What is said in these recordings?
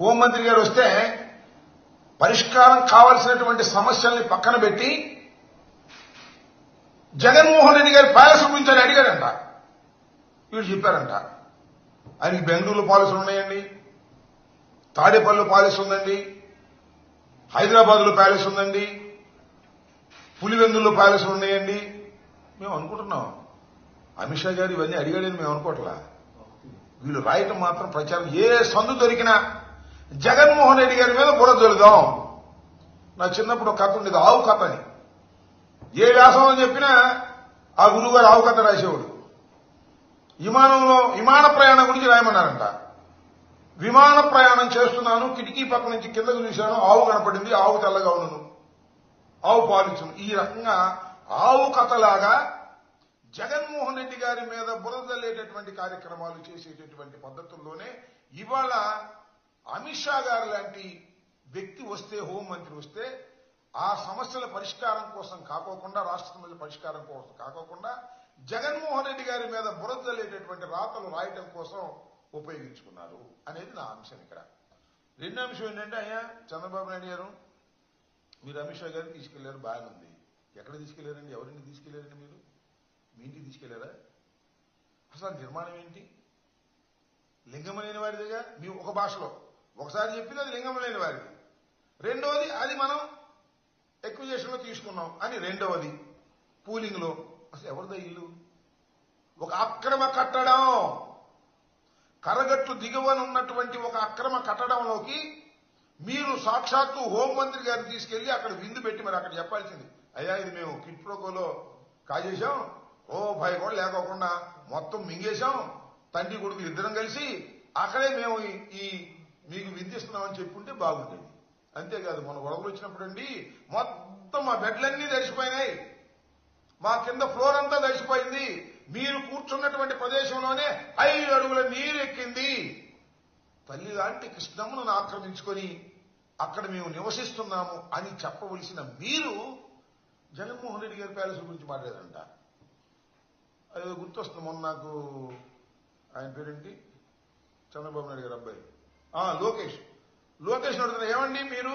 హోంమంత్రి గారు వస్తే పరిష్కారం కావాల్సినటువంటి సమస్యల్ని పక్కన పెట్టి జగన్మోహన్ రెడ్డి గారి ప్యాలెస్ గురించి అడిగారంట అడిగాడంట. వీళ్ళు చెప్పారంట. ఆయనకి బెంగళూరులో పాలసీలు ఉన్నాయండి. తాడేపల్లి పాలసీ ఉందండి. హైదరాబాద్లో ప్యాలెస్ ఉందండి. పులివెందుల్లో ప్యాలెస్ ఉన్నాయండి. మేము అనుకుంటున్నాం. అమిత్ షా గారు ఇవన్నీ అడిగాడని మేము అనుకోవట్లా. వీళ్ళు రాయటం మాత్రం ప్రచారం ఏ సందు దొరికినా జగన్మోహన్ రెడ్డి గారి మీద బుర్ర దొరుకుదాం నా చిన్నప్పుడు ఒక కథ ఉండేది ఆవు కథ అని. ఏ వ్యాసం అని చెప్పినా ఆ గురువు గారు ఆవు కథ రాసేవాడు. విమానంలో విమాన ప్రయాణం గురించి రాయమన్నారంట. విమాన ప్రయాణం చేస్తున్నాను కిటికీ పక్క నుంచి కిందకు చూశాను ఆవు కనపడింది ఆవు తెల్లగా ఉన్నాను ఆవు పాలించను ఈ రకంగా ఆవు కథలాగా జగన్మోహన్ రెడ్డి గారి మీద బురదల్లేటటువంటి కార్యక్రమాలు చేసేటటువంటి పద్ధతుల్లోనే ఇవాళ అమిత్ షా గారు లాంటి వ్యక్తి వస్తే హోంమంత్రి వస్తే ఆ సమస్యల పరిష్కారం కోసం కాకోకుండా రాష్ట్ర సమస్యల పరిష్కారం కోసం కాకోకుండా జగన్మోహన్ రెడ్డి గారి మీద బురదల్లేటటువంటి రాతలు రాయటం కోసం ఉపయోగించుకున్నారు అనేది నా అంశం ఇక్కడ. రెండో అంశం ఏంటంటే అయ్యా చంద్రబాబు నాయుడు గారు మీరు అమిత్ షా గారిని తీసుకెళ్ళారు బాగానే ఉంది. ఎక్కడ తీసుకెళ్ళారండి? ఎవరిని తీసుకెళ్ళారండి మీరు? మీ ఇంటికి తీసుకెళ్ళారా? అసలు నిర్మాణం ఏంటి? లింగం లేని వారిదిగా? మీ ఒక భాషలో. ఒకసారి చెప్పింది అది లింగం లేని వారిది. రెండవది అది మనం ఎక్విజేషన్లో తీసుకున్నాం అని రెండవది పూలింగ్లో అసలు ఎవరిదో ఇల్లు ఒక అక్రమ కట్టడం. కరగట్టు దిగువన ఉన్నటువంటి ఒక అక్రమ కట్టడంలోకి మీరు సాక్షాత్తు హోంమంత్రి గారిని తీసుకెళ్ళి అక్కడ విందు పెట్టి మరి అక్కడ చెప్పాల్సింది. అయ్యా ఇది మేము కిట్ ప్రోకోలో కాజేశాం. ఓ భయ కూడా లేకోకుండా మొత్తం మింగేశాం. తండ్రి కొడుకు ఇద్దరం కలిసి అక్కడే మేము ఈ- మీకు విందిస్తున్నామని చెప్పుంటే బాగుండేది. అంతేకాదు మన వరదలు వచ్చినప్పుడు అండి మొత్తం మా బెడ్లన్నీ తడిసిపోయినాయి. మా కింద ఫ్లోర్ అంతా తడిసిపోయింది. మీరు కూర్చున్నటువంటి ప్రదేశంలోనే ఐదు నీరెక్కింది. ఎక్కింది తల్లి లాంటి కృష్ణమును ఆక్రమించుకొని అక్కడ మేము నివసిస్తున్నాము అని చెప్పవలసిన మీరు జగన్మోహన్ రెడ్డి గారి ప్యాలెస్ గురించి మాట్లాడారంట. అది గుర్తొస్తుంది మొన్న నాకు ఆయన పేరేంటి? చంద్రబాబు నాయుడు గారు అబ్బాయి. ఆ లోకేష్. లోకేష్ అడుగుతున్నా ఏమండి మీరు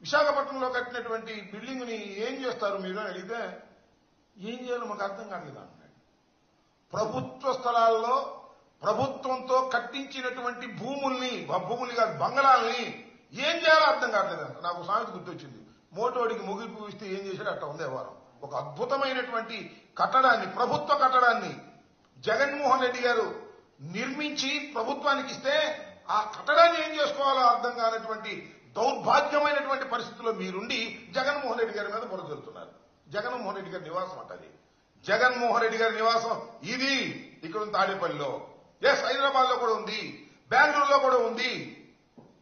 విశాఖపట్నంలో కట్టినటువంటి బిల్డింగ్ని ఏం చేస్తారు మీరు? అని అడిగితే ఏం చేయాలో మాకు అర్థం కాలేదు అన్నాడు ప్రభుత్వ స్థలాల్లో ప్రభుత్వంతో కట్టించినటువంటి భూముల్ని భూముల్ని కాదు బంగళాల్ని ఏం చేయాలో అర్థం కావట్లేదంట. నాకు సామెత గుర్తొచ్చింది. మోటోడికి ముగింపు ఇస్తే ఏం చేశాడు అట్ట ఉంది వారం ఒక అద్భుతమైనటువంటి కట్టడాన్ని ప్రభుత్వ కట్టడాన్ని జగన్మోహన్ రెడ్డి గారు నిర్మించి ప్రభుత్వానికి ఇస్తే ఆ కట్టడాన్ని ఏం చేసుకోవాలో అర్థం కానటువంటి దౌర్భాగ్యమైనటువంటి పరిస్థితుల్లో మీరుండి జగన్మోహన్ రెడ్డి గారి మీద బురదలుతున్నారు జగన్మోహన్ రెడ్డి గారి నివాసం అంటది జగన్మోహన్ రెడ్డి గారి నివాసం ఇది ఇక్కడ ఉంది తాడేపల్లిలో. ఎస్ హైదరాబాద్లో కూడా ఉంది. బెంగళూరులో కూడా ఉంది.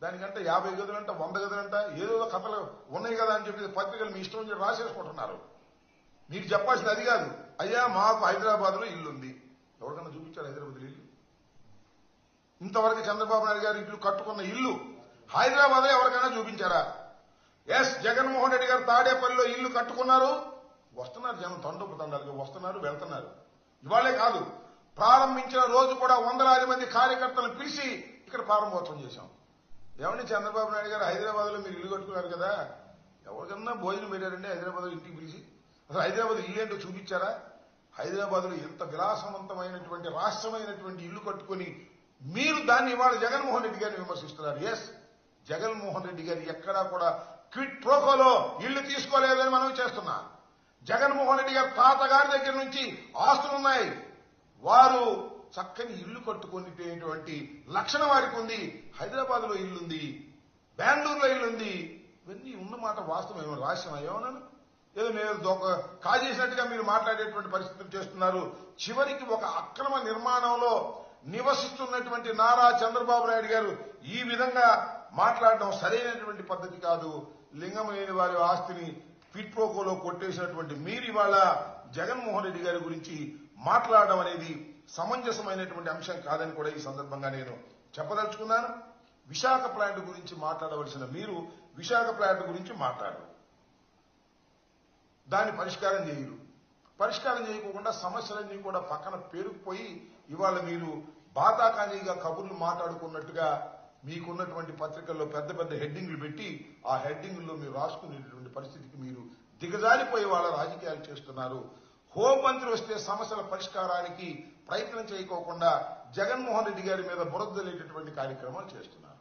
దానికంటే యాభై గదులంట వంద గదులంట ఏదో కథలు ఉన్నాయి కదా అని చెప్పి పత్రికలు మీ ఇష్టం నుంచి రాసేసుకుంటున్నారు. మీకు చెప్పాల్సింది అది కాదు. అయ్యా మాకు హైదరాబాద్లో ఇల్లు ఉంది ఎవరికన్నా చూపించారు హైదరాబాద్ ఇల్లు? ఇంతవరకు చంద్రబాబు నాయుడు గారు ఇల్లు కట్టుకున్న ఇల్లు హైదరాబాద్ ఎవరికైనా చూపించారా? ఎస్ జగన్మోహన్ రెడ్డి గారు తాడేపల్లిలో ఇల్లు కట్టుకున్నారు. వస్తున్నారు జనం తండ్రుపు తండాలుగా వస్తున్నారు వెళ్తున్నారు. ఇవాళే కాదు ప్రారంభించిన రోజు కూడా వందలాది మంది కార్యకర్తలను పిలిచి ఇక్కడ ప్రారంభోత్సవం చేశాం. ఏమండి చంద్రబాబు నాయుడు గారు హైదరాబాద్లో మీరు ఇల్లు కట్టుకున్నారు కదా? ఎవరికన్నా భోజనం పెట్టారండి హైదరాబాద్లో ఇంటికి పిలిచి? అసలు హైదరాబాద్ ఇల్లు ఏంటో చూపించారా? హైదరాబాద్లో ఎంత విలాసవంతమైనటువంటి రాష్ట్రమైనటువంటి ఇల్లు కట్టుకొని మీరు దాన్ని ఇవాళ జగన్మోహన్ రెడ్డి గారిని విమర్శిస్తున్నారు. ఎస్ జగన్మోహన్ రెడ్డి గారు ఎక్కడా కూడా క్విట్ ప్రోకోలో ఇల్లు తీసుకోలేదని మనం చేస్తున్నాం. జగన్మోహన్ రెడ్డి గారు తాతగారి దగ్గర నుంచి ఆస్తులున్నాయి. వారు చక్కని ఇల్లు కట్టుకునేటువంటి లక్షణం వారికి ఉంది. హైదరాబాద్లో ఇల్లుంది బెంగళూరులో ఇల్లుంది. ఇవన్నీ ఉన్నమాట వాస్తవం. ఏమో రాష్ట్రం ఏమన్నాను? ఏదో నేను దొంగ కాజేసినట్టుగా మీరు మాట్లాడేటువంటి పరిస్థితులు చేస్తున్నారు. చివరికి ఒక అక్రమ నిర్మాణంలో నివసిస్తున్నటువంటి నారా చంద్రబాబు నాయుడు గారు ఈ విధంగా మాట్లాడడం సరైనటువంటి పద్ధతి కాదు. లింగం లేని వారి ఆస్తిని పిట్ప్రోకోలో కొట్టేసినటువంటి మీరు ఇవాళ జగన్మోహన్ రెడ్డి గారి గురించి మాట్లాడడం అనేది సమంజసమైనటువంటి అంశం కాదని కూడా ఈ సందర్భంగా నేను చెప్పదలుచుకున్నాను. విశాఖ ప్లాంట్ గురించి మాట్లాడవలసిన మీరు విశాఖ ప్లాంట్ గురించి మాట్లాడరు. దాన్ని పరిష్కారం చేయరు. పరిష్కారం చేయకుండా సమస్యలన్నీ కూడా పక్కన పేరుకుపోయి ఇవాళ మీరు బాతాకానీగా కబుర్లు మాట్లాడుకున్నట్టుగా మీకున్నటువంటి పత్రికల్లో పెద్ద పెద్ద హెడ్డింగ్లు పెట్టి ఆ హెడ్డింగ్లో మీరు రాసుకునేటువంటి పరిస్థితికి మీరు దిగజారిపోయి వాళ్ళ రాజకీయాలు చేస్తున్నారు. హోంమంత్రి వస్తే సమస్యల పరిష్కారానికి ప్రయత్నం చేయకోకుండా జగన్మోహన్ రెడ్డి గారి మీద బురదలేటటువంటి కార్యక్రమాలు చేస్తున్నారు.